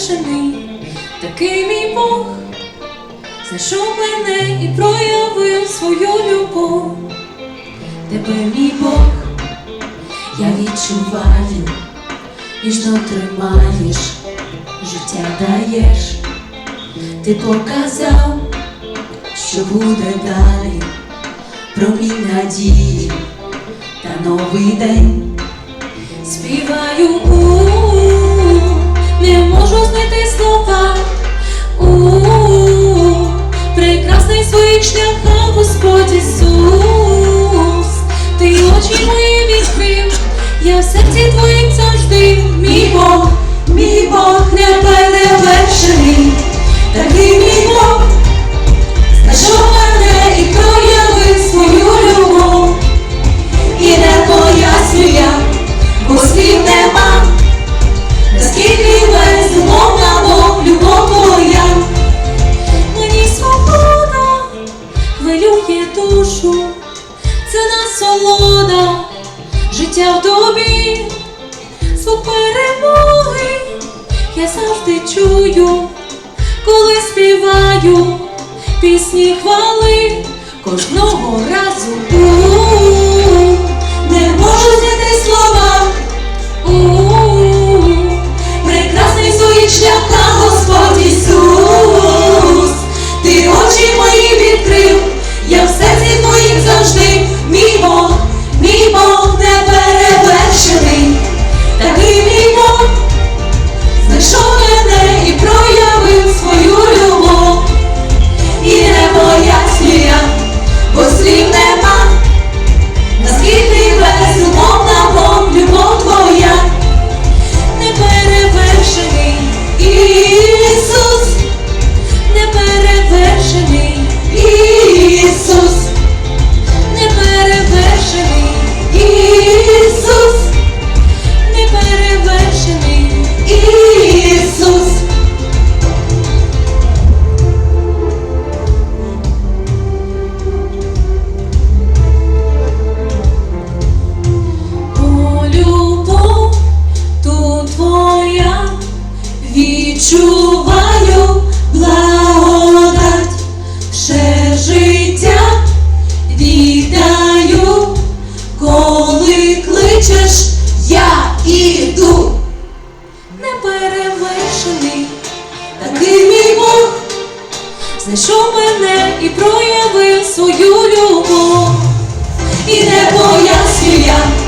неперевершений, такий мій Бог, знайшов мене і проявив свою любов. Тебе, мій Бог, я відчуваю, ніжно тримаєш, життя даєш, ти показав, що буде далі, промінь надії та новий день. Співаю, у в Господь Ісус. Ти очі мої відкрив, я в серці твоїм завжди, мій Бог, мій Бог не душу, це насолода, життя в тобі, звук перемоги, я завжди чую, коли співаю пісні хвали кожного разу. Відчуваю благодать, ще життя віддаю, коли кличеш, я іду. Неперевершений, такий мій Бог, знайшов мене і проявив свою любов. І не поясню я.